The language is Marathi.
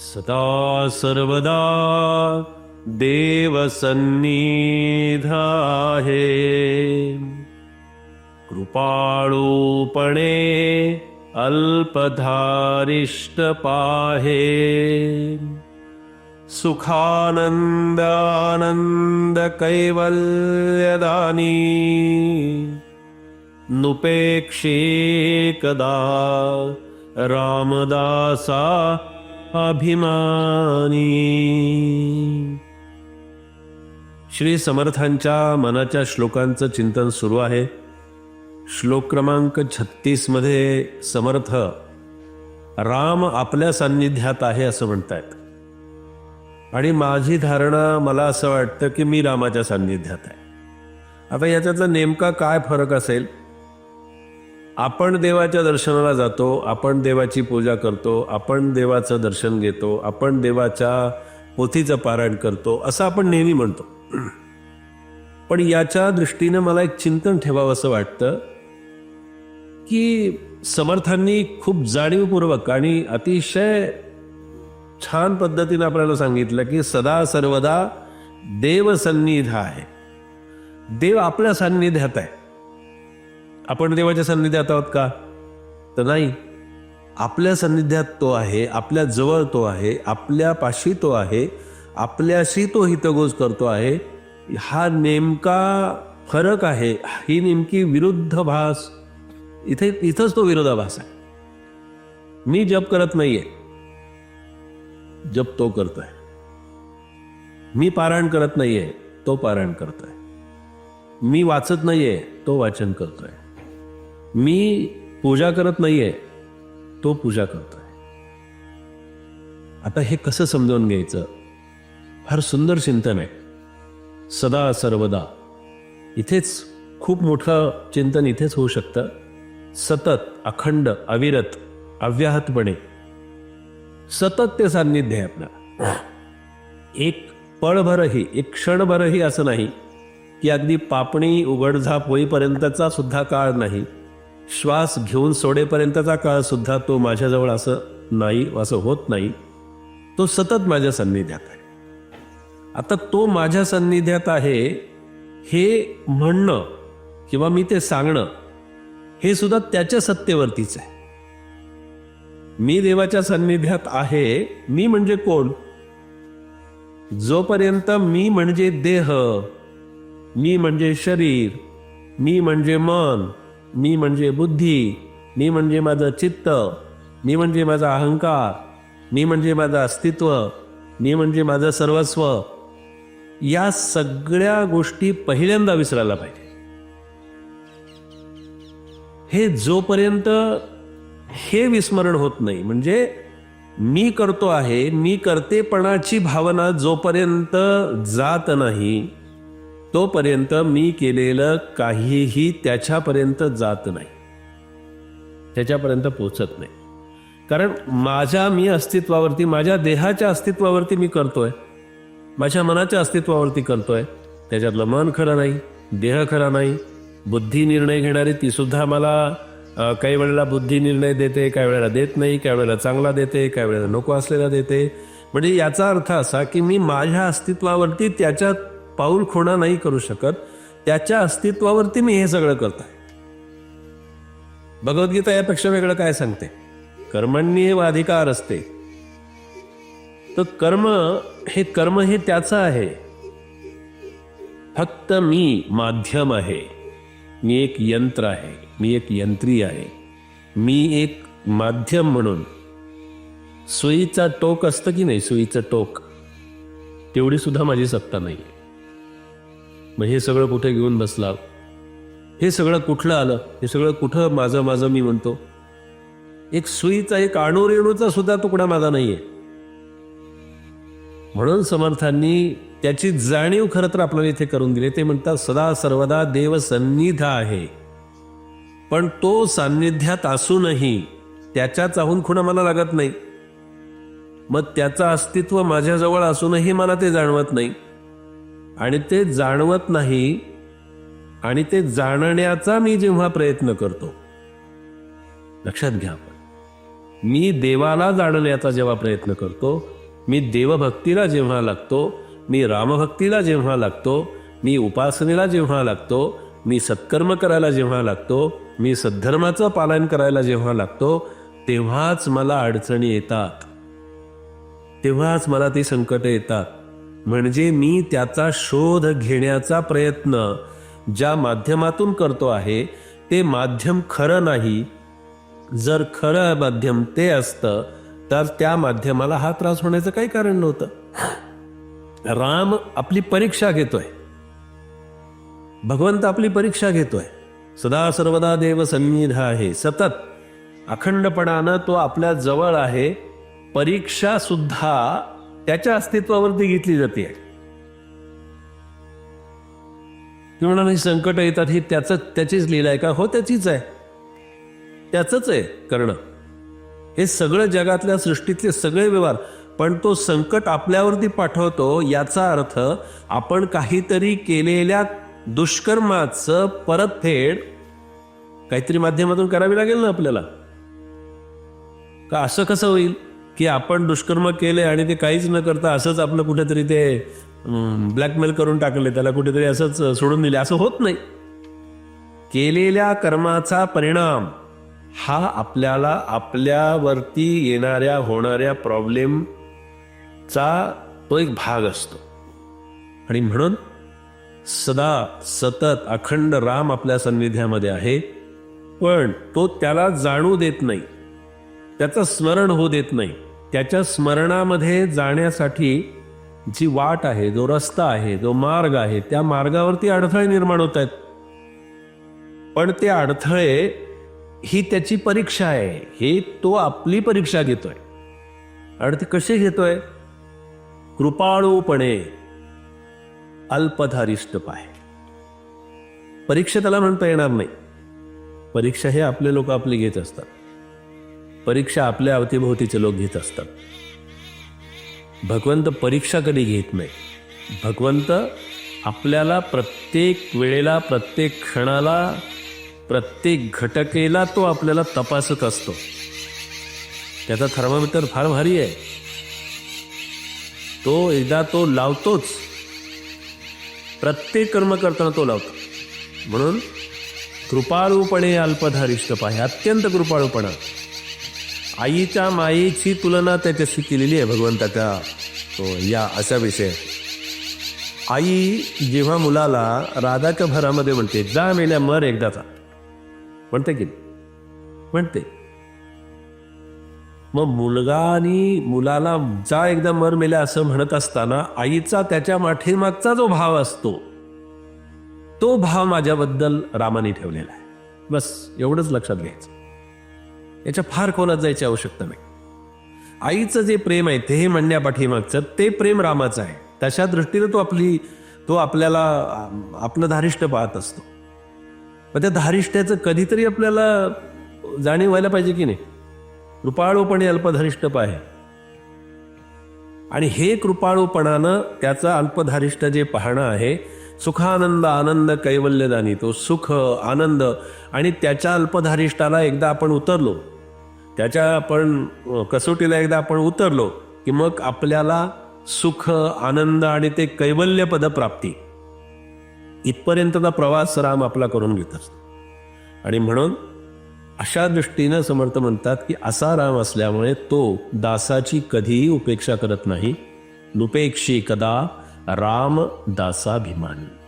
सदा सर्वदा देवसन्निधाहे। हे अल्पधारिष्टपाहे। सुखानन्दानन्दकैवल्यदानी। नुपेक्षे कदा रामदासा अभिमानी. श्री समर्थांच्या मनाच्या श्लोकांचं चिंतन सुरू आहे. श्लोक क्रमांक छत्तीसमध्ये समर्थ राम आपल्या सान्निध्यात आहे असं म्हणतायत. आणि माझी धारणा मला असं वाटतं की मी रामाच्या सान्निध्यात आहे. आता याच्यातला नेमका काय फरक असेल? आपण देवाच्या दर्शनाला जातो आपण देवाची पूजा करतो आपण देवाचं दर्शन घेतो आपण देवाच्या पोथीचं पारायण करतो असं आपण नेहमी म्हणतो. पण याच्या दृष्टीनं मला एक चिंतन ठेवावं असं वाटतं की समर्थांनी खूप जाणीवपूर्वक आणि अतिशय छान पद्धतीने आपल्याला सांगितलं की सदा सर्वदा देव सन्निध आहे. देव आपल्या सान्निध्यात आहे. आपण देवाच्या सान्निध्यात आहोत का? तर नाही. आपल्या सान्निध्यात तो आहे आपल्या जवळ तो आहे आपल्या पाशी तो आहे आपल्याशी तो हितगोज करतो आहे. हा नेमका फरक आहे. ही नेमकी विरुद्ध भास. इथे इथंच तो विरोधाभास आहे. मी जप करत नाहीये. जप तो करतोय. मी पारायण करत नाहीये तो पारायण करतोय. मी वाचत नाहीये तो वाचन करतोय. मी पूजा करत नाहीये तो पूजा करतोय. आता हे कसं समजावून घ्यायचं? फार सुंदर चिंतन आहे. सदा सर्वदा. इथेच खूप मोठं चिंतन इथेच होऊ शकतं. सतत अखंड अविरत अव्याहतपणे. सतत ते सान्निध्य आहे आपलं. एक पळभरही एक क्षणभरही असं नाही की अगदी पापणी उघडझाप होईपर्यंतचा सुद्धा काळ नाही. श्वास घेऊन सोडेपर्यंतचा काळ सुद्धा तो माझ्याजवळ असं नाही असं होत नाही. तो सतत माझ्या सान्निध्यात आहे. आता तो माझ्या सान्निध्यात आहे हे म्हणणं किंवा मी ते सांगणं हे सुद्धा त्याच्या सत्तेवरतीच आहे. मी देवाच्या सान्निध्यात आहे मी म्हणजे कोण? जोपर्यंत मी म्हणजे देह मी म्हणजे शरीर मी म्हणजे मन मी म्हणजे बुद्धी मी म्हणजे माझं चित्त मी म्हणजे माझा अहंकार मी म्हणजे माझं अस्तित्व मी म्हणजे माझं सर्वस्व. या सगळ्या गोष्टी पहिल्यांदा विसरायला पाहिजे. हे जोपर्यंत हे विस्मरण होत नाही म्हणजे मी करतो आहे मी करतेपणाची भावना जोपर्यंत जात नाही तोपर्यंत मी केलेलं काहीही त्याच्यापर्यंत जात नाही. त्याच्यापर्यंत पोचत नाही. कारण माझ्या मी अस्तित्वावरती माझ्या देहाच्या अस्तित्वावरती मी करतोय. माझ्या मनाच्या अस्तित्वावरती करतोय. त्याच्यातलं मन खरं नाही देह खरा नाही बुद्धी निर्णय घेणारी ती सुद्धा मला काही वेळेला बुद्धी निर्णय देते काही वेळेला देत नाही काही वेळेला चांगला देते काही वेळेला नको असलेला देते. म्हणजे याचा अर्थ असा की मी माझ्या अस्तित्वावरती त्याच्यात पाऊल खुणा नाही करू शकत त्याच्या अस्तित्वावरती मी हे सगळं करत आहे भगवद्गीता यापेक्षा वेगळं काय सांगते? कर्मण्य अधिकार असते. तर कर्म हे कर्म हे त्याचं आहे. फक्त मी माध्यम आहे. मी एक यंत्र आहे. मी एक यंत्री आहे. मी एक माध्यम म्हणून. सुईचा टोक असतं की नाही? सुईचं टोक. तेवढी सुद्धा माझी सत्ता नाही मग हे सगळं कुठे घेऊन बसला? हे सगळं कुठलं आलं? हे सगळं कुठं माझं माझं मी म्हणतो? एक सुईचा एक अणुरेणूचा सुद्धा तुकडा माझा नाहीये. म्हणून समर्थांनी त्याची जाणीव खरं तर आपल्याला इथे करून दिली. ते म्हणतात सदा सर्वदा देव सन्निध आहे. पण तो सान्निध्यात असूनही त्याच्या चाहून खुणा मला लागत नाही. मग त्याचं अस्तित्व माझ्याजवळ असूनही मला ते जाणवत नाही. आणि ते जाणवत नाही आणि ते जाणण्याचा मी जेव्हा प्रयत्न करतो. लक्षात घ्या आपण. मी देवाला जाणण्याचा जेव्हा प्रयत्न करतो मी देवभक्तीला जेव्हा लागतो मी रामभक्तीला जेव्हा लागतो मी उपासनेला जेव्हा लागतो मी सत्कर्म करायला जेव्हा लागतो मी सद्धर्माचं पालन करायला जेव्हा लागतो तेव्हाच मला अडचणी येतात. तेव्हाच मला ती संकटं येतात. म्हणजे मी त्याचा शोध घेण्याचा प्रयत्न ज्या माध्यमातून करतो आहे ते माध्यम खरं नाही. जर खरं माध्यम ते असतं तर त्या माध्यमाला हा त्रास होण्याचं काही कारण नव्हतं. राम आपली परीक्षा घेतोय. भगवंत आपली परीक्षा घेतोय. सदा सर्वदा देव सन्निध आहे. सतत. अखंडपणानं तो आपल्या जवळ आहे. परीक्षा सुद्धा त्याच्या अस्तित्वावरती घेतली जाते. म्हणून नाही संकट येतात ही त्याच त्याचीच लीला आहे का? हो त्याचीच आहे. त्याचंच आहे करणं. हे सगळं जगातल्या सृष्टीतले सगळे व्यवहार पण तो संकट आपल्यावरती पाठवतो याचा अर्थ आपण काहीतरी केलेल्या दुष्कर्माचं परतफेड काहीतरी माध्यमातून करावी लागेल ना आपल्याला? का असं कसं होईल? की आपण दुष्कर्म केले आणि ते काहीच न करता असंच आपलं कुठेतरी ते ब्लॅकमेल करून टाकले त्याला कुठेतरी असंच सोडून दिले. असं होत नाही. केलेल्या कर्माचा परिणाम हा आपल्याला आपल्यावरती येणाऱ्या होणाऱ्या प्रॉब्लेमचा तो एक भाग असतो. आणि म्हणून सदा सतत अखंड राम आपल्या सन्निध्यामध्ये आहे पण तो त्याला जाणू देत नाही. त्याचं स्मरण होऊ देत नाही. त्याच्या स्मरणामध्ये जाण्यासाठी जी वाट आहे जो रस्ता आहे जो मार्ग आहे त्या मार्गावरती अडथळे निर्माण होत आहेत. पण ते अडथळे ही त्याची परीक्षा आहे. हे तो आपली परीक्षा घेतोय. आणि ते कसे घेतोय? कृपाळूपणे अल्पधारिष्ट पाय. परीक्षा त्याला म्हणता येणार नाही. परीक्षा हे आपले लोक आपली घेत असतात. परीक्षा आपल्या अवतीभोवतीचे लोक घेत असतात. भगवंत परीक्षा कधी घेत नाही भगवंत आपल्याला प्रत्येक वेळेला प्रत्येक क्षणाला प्रत्येक घटकेला तो आपल्याला तपासत असतो. त्याचा थर्मामीटर फार भारी आहे. तो एकदा तो लावतोच. प्रत्येक कर्म करताना तो लावतो. म्हणून कृपाळूपणे अल्पधारिष्ट पाहे अत्यंत कृपाळूपणा. आईच्या मायेची तुलना त्याच्याशी केलेली आहे भगवंताच्या. तो या अशा विषय. आई जेव्हा मुलाला राधाच्या भरामध्ये म्हणते जा मेल्या मर एकदाचा म्हणते की म्हणते. मग मुलगा आणि मुलाला जा एकदा मर मेल्या असं म्हणत असताना आईचा त्याच्या माठीमागचा जो भाव असतो तो भाव माझ्याबद्दल रामाने ठेवलेला आहे. बस एवढंच लक्षात घ्यायचं. याच्या फार खोलात जायची आवश्यकता नाही. आईचं जे प्रेम आहे ते म्हणण्यापाठीमागचं ते प्रेम रामाचं आहे. तशा दृष्टीने तो आपली तो आपल्याला आपलं धारिष्ट पाहत असतो. मग त्या धारिष्ट्याचं कधीतरी आपल्याला जाणीव व्हायला पाहिजे की नाही? कृपाळूपणे अल्पधारिष्ट पाहे. आणि हे कृपाळूपणानं त्याचं अल्पधारिष्ट जे पाहणं आहे सुखानंद आनंद कैवल्यदानी तो सुख आनंद आणि त्याच्या अल्पधारिष्टाला एकदा आपण उतरलो त्याच्या आपण कसोटीला एकदा आपण उतरलो की मग आपल्याला सुख आनंद आणि ते कैवल्य पदप्राप्ती इथपर्यंतचा प्रवास राम आपला करून घेत असतो. आणि म्हणून अशा दृष्टीनं समर्थ म्हणतात की असा राम असल्यामुळे तो दासाची कधीही उपेक्षा करत नाही. नुपेक्षी कदा राम दासाभिमानी.